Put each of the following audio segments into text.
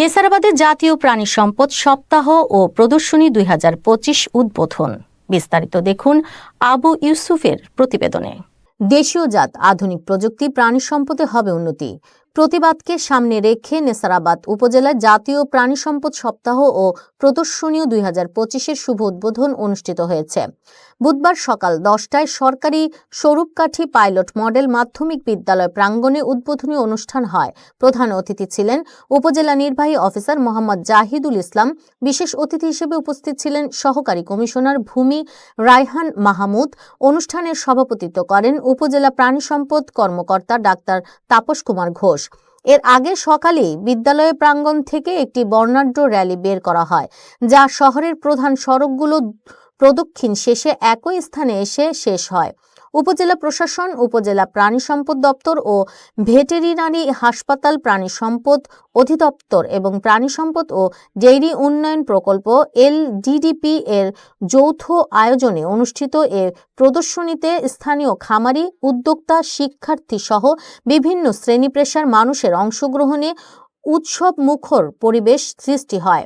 নেসারাবাদে জাতীয় প্রাণী সম্পদ সপ্তাহ ও প্রদর্শনী দুই হাজার পঁচিশ উদ্বোধন। বিস্তারিত দেখুন আবু ইউসুফের প্রতিবেদনে। দেশীয় জাত আধুনিক প্রযুক্তি প্রাণী সম্পদে হবে উন্নতি। প্রতিবাদকে সামনে রেখে নেসারাবাদ উপজেলায় জাতীয় প্রাণী সম্পদ সপ্তাহ ও প্রদর্শনীয় দুই হাজার পঁচিশের শুভ উদ্বোধন অনুষ্ঠিত হয়েছে। বুধবার সকাল দশটায় সরকারি স্বরূপকাঠি পাইলট মডেল মাধ্যমিক বিদ্যালয় প্রাঙ্গণে উদ্বোধনী অনুষ্ঠান হয়। প্রধান অতিথি ছিলেন উপজেলা নির্বাহী অফিসার মোহাম্মদ জাহিদুল ইসলাম, বিশেষ অতিথি হিসেবে উপস্থিত ছিলেন সহকারী কমিশনার ভূমি রায়হান মাহমুদ, অনুষ্ঠানের সভাপতিত্ব করেন উপজেলা প্রাণী সম্পদ কর্মকর্তা ডাক্তার তাপস কুমার ঘোষ। এর আগে সকালে বিদ্যালয় প্রাঙ্গণ থেকে একটি বর্ণাঢ্য র্যালি বের করা হয়, যা শহরের প্রধান সড়কগুলো প্রদক্ষিণ শেষে একই স্থানে এসে শেষ হয়। উপজেলা প্রশাসন, উপজেলা প্রাণী সম্পদ দপ্তর ও ভেটেরিনারি হাসপাতাল প্রাণী সম্পদ অধিদপ্তর এবং প্রাণী সম্পদ ও ডেইরি উন্নয়ন প্রকল্প এলডিডিপি এর যৌথ আয়োজনে অনুষ্ঠিত এ প্রদর্শনীতে স্থানীয় খামারি, উদ্যোক্তা, শিক্ষার্থী সহ বিভিন্ন শ্রেণি পেশার মানুষের অংশগ্রহণে উৎসব মুখর পরিবেশ সৃষ্টি হয়।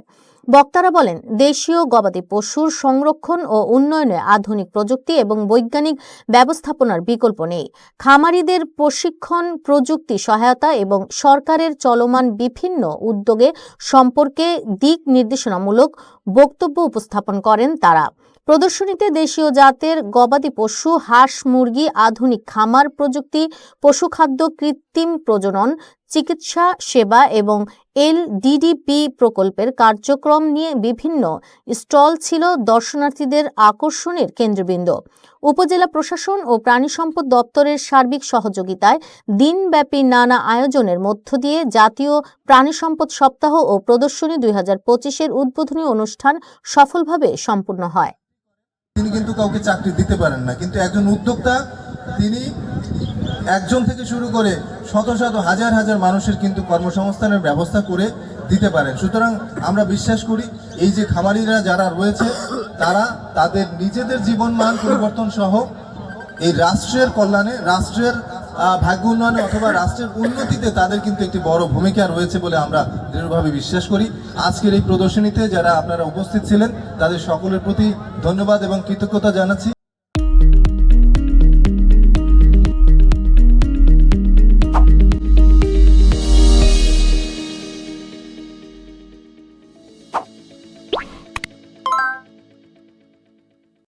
বক্তারা বলেন, দেশীয় গবাদি পশুর সংরক্ষণ ও উন্নয়নে আধুনিক প্রযুক্তি এবং বৈজ্ঞানিক ব্যবস্থাপনার বিকল্প নেই। খামারিদের প্রশিক্ষণ, প্রযুক্তি সহায়তা এবং সরকারের চলমান বিভিন্ন উদ্যোগে সম্পর্কে দিক নির্দেশনামূলক বক্তব্য উপস্থাপন করেন তারা। প্রদর্শনীতে দেশীয় জাতের গবাদি পশু, হাঁস, মুরগি, আধুনিক খামার প্রযুক্তি, পশুখাদ্য, কৃত্রিম প্রজনন চিকিৎসা, সেবা এবং এলডিডিপি প্রকল্পের কার্যক্রম নিয়ে বিভিন্ন স্টল ছিল দর্শনার্থীদের আকর্ষণের কেন্দ্রবিন্দু। উপজেলা প্রশাসন ও প্রাণী সম্পদ দপ্তরের সার্বিক সহযোগিতায় দিনব্যাপী নানা আয়োজনের মধ্য দিয়ে জাতীয় প্রাণী সম্পদ সপ্তাহ ও প্রদর্শনী দুই হাজার পঁচিশের উদ্বোধনী অনুষ্ঠান সফলভাবে সম্পূর্ণ হয়। তিনি কিন্তু কাউকে চাকরি দিতে পারেন না, কিন্তু একজন উদ্যোক্তা, তিনি একজন থেকে শুরু করে শত শত হাজার হাজার মানুষের কিন্তু কর্মসংস্থানের ব্যবস্থা করে দিতে পারেন। সুতরাং আমরা বিশ্বাস করি, এই যে খামারিরা যারা রয়েছে, তারা তাদের নিজেদের জীবনমান পরিবর্তন সহ এই রাষ্ট্রের কল্যাণে, রাষ্ট্রের ভাগ্য উন্নয়নে অথবা রাষ্ট্রের উন্নতিতে তাদের কিন্তু একটি বড় ভূমিকা রয়েছে বলে আমরা দৃঢ়ভাবে বিশ্বাস করি। আজকের এই প্রদর্শনীতে যারা আপনারা উপস্থিত ছিলেন, তাদের সকলের প্রতি ধন্যবাদ এবং কৃতজ্ঞতা জানাচ্ছি।